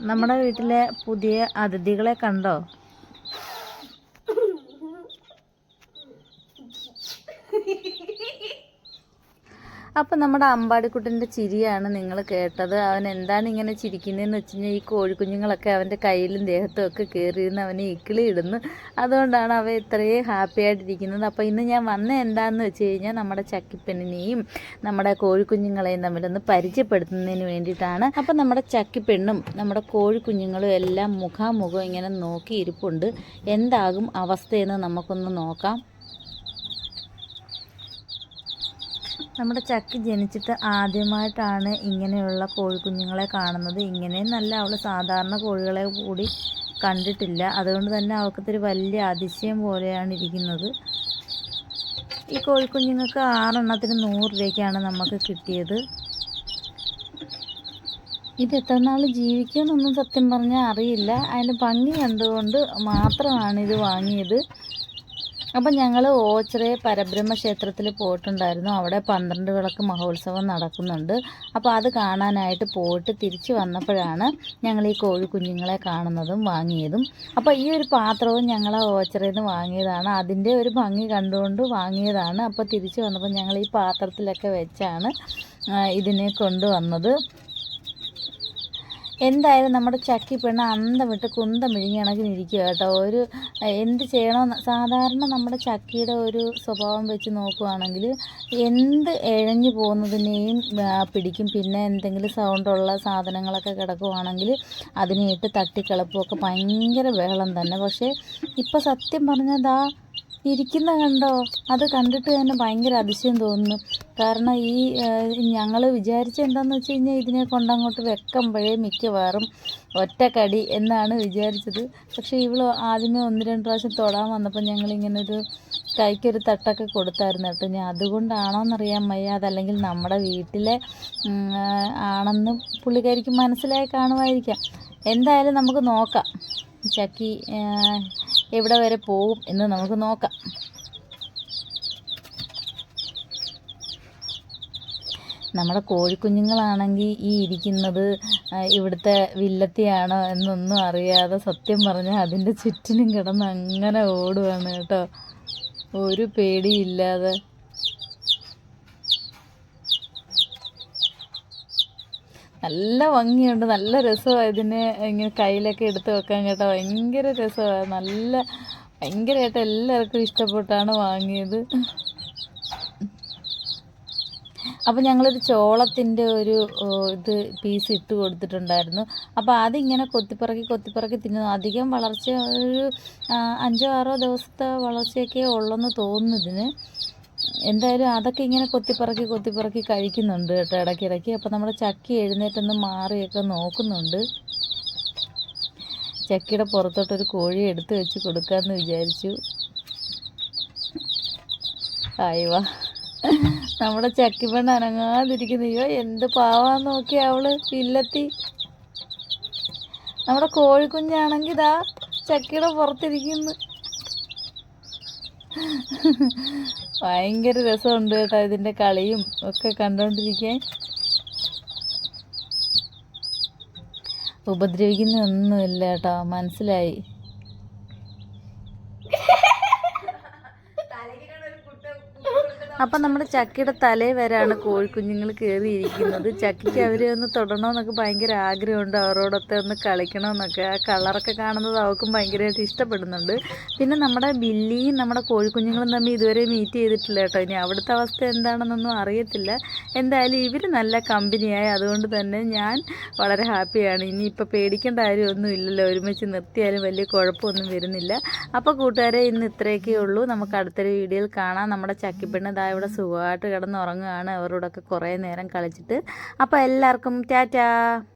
നമ്മുടെ വീട്ടിലെ പുതിയ അതിഥികളെ കണ്ടോ? അപ്പം നമ്മുടെ അമ്പാടിക്കുട്ടന്റെ ചിരിയാണ് നിങ്ങൾ കേട്ടത്. അവൻ എന്താണ് ഇങ്ങനെ ചിരിക്കുന്നതെന്ന് വെച്ച് കഴിഞ്ഞാൽ ഈ കോഴിക്കുഞ്ഞുങ്ങളൊക്കെ അവന്റെ കയ്യിലും ദേഹത്തും ഒക്കെ കയറിയിരുന്ന് അവനെ ഇക്കിളി ഇടുന്നു. അതുകൊണ്ടാണ് അവ ഇത്രയും ഹാപ്പി ആയിട്ടിരിക്കുന്നത്. അപ്പോൾ ഇന്ന് ഞാൻ വന്ന എന്താണെന്ന് വെച്ച് കഴിഞ്ഞാൽ നമ്മുടെ ചക്കിപ്പെണ്ണിനെയും നമ്മുടെ കോഴിക്കുഞ്ഞുങ്ങളെയും തമ്മിലൊന്ന് പരിചയപ്പെടുത്തുന്നതിന് വേണ്ടിയിട്ടാണ്. അപ്പം നമ്മുടെ ചക്കിപ്പെണ്ണും നമ്മുടെ കോഴിക്കുഞ്ഞുങ്ങളും എല്ലാം മുഖാമുഖം ഇങ്ങനെ നോക്കിയിരിപ്പുണ്ട്. എന്താകും അവസ്ഥയെന്ന് നമുക്കൊന്ന് നോക്കാം. നമ്മുടെ ചക്കി ജനിച്ചിട്ട് ആദ്യമായിട്ടാണ് ഇങ്ങനെയുള്ള കോഴിക്കുഞ്ഞുങ്ങളെ കാണുന്നത്. ഇങ്ങനെയെന്നല്ല അവൾ സാധാരണ കോഴികളെ കൂടി കണ്ടിട്ടില്ല. അതുകൊണ്ട് തന്നെ അവൾക്കത്തൊരു വലിയ അതിശയം പോലെയാണ് ഇരിക്കുന്നത്. ഈ കോഴിക്കുഞ്ഞുങ്ങൾക്ക് ആറെണ്ണത്തിന് നൂറ് രൂപയ്ക്കാണ് നമുക്ക് കിട്ടിയത്. ഇത് എത്ര നാൾ ജീവിക്കുമെന്നൊന്നും സത്യം പറഞ്ഞാൽ അറിയില്ല. അതിന്റെ ഭംഗി കണ്ടുകൊണ്ട് മാത്രമാണ് ഇത് വാങ്ങിയത്. അപ്പം ഞങ്ങൾ ഓച്ചിറയെ പരബ്രഹ്മ ക്ഷേത്രത്തിൽ പോയിട്ടുണ്ടായിരുന്നു. അവിടെ പന്ത്രണ്ട് വിളക്ക് മഹോത്സവം നടക്കുന്നുണ്ട്. അപ്പോൾ അത് കാണാനായിട്ട് പോയിട്ട് തിരിച്ചു വന്നപ്പോഴാണ് ഞങ്ങൾ ഈ കോഴി കുഞ്ഞുങ്ങളെ കാണുന്നതും വാങ്ങിയതും. അപ്പോൾ ഈ ഒരു പാത്രവും ഞങ്ങൾ ഓച്ചിറയിൽ നിന്ന് വാങ്ങിയതാണ്. അതിന്റെ ഒരു ഭംഗി കണ്ടുകൊണ്ട് വാങ്ങിയതാണ്. അപ്പോൾ തിരിച്ചു വന്നപ്പോൾ ഞങ്ങൾ ഈ പാത്രത്തിലൊക്കെ വെച്ചാണ് ഇതിനെ കൊണ്ടുവന്നത്. എന്തായാലും നമ്മുടെ ചക്കി പെണ്ണ് അന്തം വിട്ട് കുന്തം വിഴുങ്ങി കണക്കിനിരിക്കുക കേട്ടോ. ഒരു എന്ത് ചെയ്യണമെന്ന് സാധാരണ നമ്മുടെ ചക്കിയുടെ ഒരു സ്വഭാവം വെച്ച് നോക്കുകയാണെങ്കിൽ എന്ത് ഇഴഞ്ഞു പോകുന്നതിനെയും പിടിക്കും. പിന്നെ എന്തെങ്കിലും സൗണ്ടുള്ള സാധനങ്ങളൊക്കെ കിടക്കുവാണെങ്കിൽ അതിനെ ഇട്ട് തട്ടിക്കളപ്പുമൊക്കെ ഭയങ്കര ബഹളം തന്നെ. പക്ഷേ ഇപ്പോൾ സത്യം പറഞ്ഞതാ ഇരിക്കുന്ന കണ്ടോ? അത് കണ്ടിട്ട് തന്നെ ഭയങ്കര അതിശയം തോന്നുന്നു. കാരണം ഈ ഞങ്ങൾ വിചാരിച്ച എന്താണെന്ന് വെച്ച് കഴിഞ്ഞാൽ ഇതിനെ കൊണ്ടങ്ങോട്ട് വെക്കുമ്പോഴേ മിക്കവാറും ഒറ്റക്കടി എന്നാണ് വിചാരിച്ചത്. പക്ഷേ ഇവൾ ആദ്യമേ ഒന്ന് രണ്ട് പ്രാവശ്യം തൊടാൻ വന്നപ്പോൾ ഞങ്ങളിങ്ങനെ ഒരു കൈക്കൊരു തട്ടൊക്കെ കൊടുത്തായിരുന്നു കേട്ടോ. ഞാൻ അതുകൊണ്ടാണോന്നറിയാൻ വയ്യ. അതല്ലെങ്കിൽ നമ്മുടെ വീട്ടിലെ ആണെന്ന് പുള്ളിക്കാരിക്ക് മനസ്സിലായി കാണുമായിരിക്കാം. എന്തായാലും നമുക്ക് നോക്കാം. ചക്കി എവിടെ വരെ പോവും എന്ന് നമുക്ക് നോക്കാം. നമ്മുടെ കോഴിക്കുഞ്ഞുങ്ങളാണെങ്കിൽ ഈ ഇരിക്കുന്നത് ഇവിടുത്തെ വില്ലത്തിയാണോ എന്നൊന്നും അറിയാതെ സത്യം പറഞ്ഞാൽ അതിന്റെ ചുറ്റിനും കിടന്ന് അങ്ങനെ ഓടുവാണ് കേട്ടോ. ഒരു പേടിയില്ലാതെ നല്ല ഭംഗിയുണ്ട്. നല്ല രസമാണ് ഇതിന് ഇങ്ങനെ കയ്യിലൊക്കെ എടുത്ത് വെക്കാൻ കേട്ടോ. ഭയങ്കര രസമാണ് നല്ല ഭയങ്കരമായിട്ട് എല്ലാവർക്കും ഇഷ്ടപ്പെട്ടാണ് വാങ്ങിയത്. അപ്പോൾ ഞങ്ങളൊരു ചോളത്തിന്റെ ഒരു ഇത് പീസ് ഇട്ട് കൊടുത്തിട്ടുണ്ടായിരുന്നു. അപ്പോൾ അതിങ്ങനെ കൊത്തിപ്പറക്കി കൊത്തിപ്പറക്കി തിന്നുന്നു. അധികം വളർച്ച ഒരു അഞ്ചോ ആറോ ദിവസത്തെ വളർച്ചയൊക്കെ ഉള്ളെന്ന് തോന്നുന്നു ഇതിന്. എന്തായാലും അതൊക്കെ ഇങ്ങനെ കൊത്തിപ്പറക്കി കൊത്തിപ്പറക്കി കഴിക്കുന്നുണ്ട് കേട്ടോ ഇടയ്ക്കിടയ്ക്ക്. അപ്പോൾ നമ്മുടെ ചക്കി എഴുന്നേറ്റൊന്ന് മാറിയൊക്കെ നോക്കുന്നുണ്ട്. ചക്കിയുടെ പുറത്തോട്ടൊരു കോഴി എടുത്ത് വെച്ച് കൊടുക്കാമെന്ന് വിചാരിച്ചു. ആയിവാ നമ്മുടെ ചക്കി ചക്കിപ്പെണ്ണ് അനങ്ങാതിരിക്കുന്നു. അയ്യോ എന്ത് പാവാന്ന് നോക്കി അവൾ ഇല്ലത്തി. നമ്മുടെ കോഴിക്കുഞ്ഞാണെങ്കിൽ ഇതാ ചക്കിയുടെ പുറത്തിരിക്കുന്നു. ഭയങ്കര രസമുണ്ട് കേട്ടോ ഇതിന്റെ കളിയും ഒക്കെ കണ്ടുകൊണ്ടിരിക്കാൻ ഉപദ്രവിക്കുന്നൊന്നുമില്ല കേട്ടോ മനസ്സിലായി. അപ്പം നമ്മുടെ ചക്കിയുടെ തലേ വരെയാണ് കോഴിക്കുഞ്ഞുങ്ങൾ കയറിയിരിക്കുന്നത് ചക്കിക്ക് അവരെ ഒന്ന് തൊടണമെന്നൊക്കെ ഭയങ്കര ആഗ്രഹമുണ്ട്. അവരോടൊക്കെ ഒന്ന് കളിക്കണമെന്നൊക്കെ ആ കളറൊക്കെ കാണുന്നത് അവർക്കും ഭയങ്കരമായിട്ട് ഇഷ്ടപ്പെടുന്നുണ്ട്. പിന്നെ നമ്മുടെ ബില്ലിയും നമ്മുടെ കോഴിക്കുഞ്ഞുങ്ങളും തമ്മിൽ ഇതുവരെ മീറ്റ് ചെയ്തിട്ടില്ല കേട്ടോ. ഇനി അവിടുത്തെ അവസ്ഥ എന്താണെന്നൊന്നും അറിയത്തില്ല. എന്തായാലും ഇവർ നല്ല കമ്പനിയായി അതുകൊണ്ട് തന്നെ ഞാൻ വളരെ ഹാപ്പിയാണ് ഇനിയിപ്പോൾ പേടിക്കേണ്ട കാര്യമൊന്നും ഇല്ലല്ലോ. ഒരുമിച്ച് നിർത്തിയാലും വലിയ കുഴപ്പമൊന്നും വരുന്നില്ല. അപ്പോൾ കൂട്ടുകാരെ ഇന്ന് ഇത്രയൊക്കെ ഉള്ളൂ. നമുക്ക് അടുത്തൊരു വീഡിയോയിൽ കാണാം. നമ്മുടെ ചക്കിപ്പെണ്ണ് ഇവിടെ സുഖമായിട്ട് കിടന്ന് ഉറങ്ങുകയാണ് അവരോടൊക്കെ കുറേ നേരം കളിച്ചിട്ട്. അപ്പോൾ എല്ലാവർക്കും ടാറ്റാ.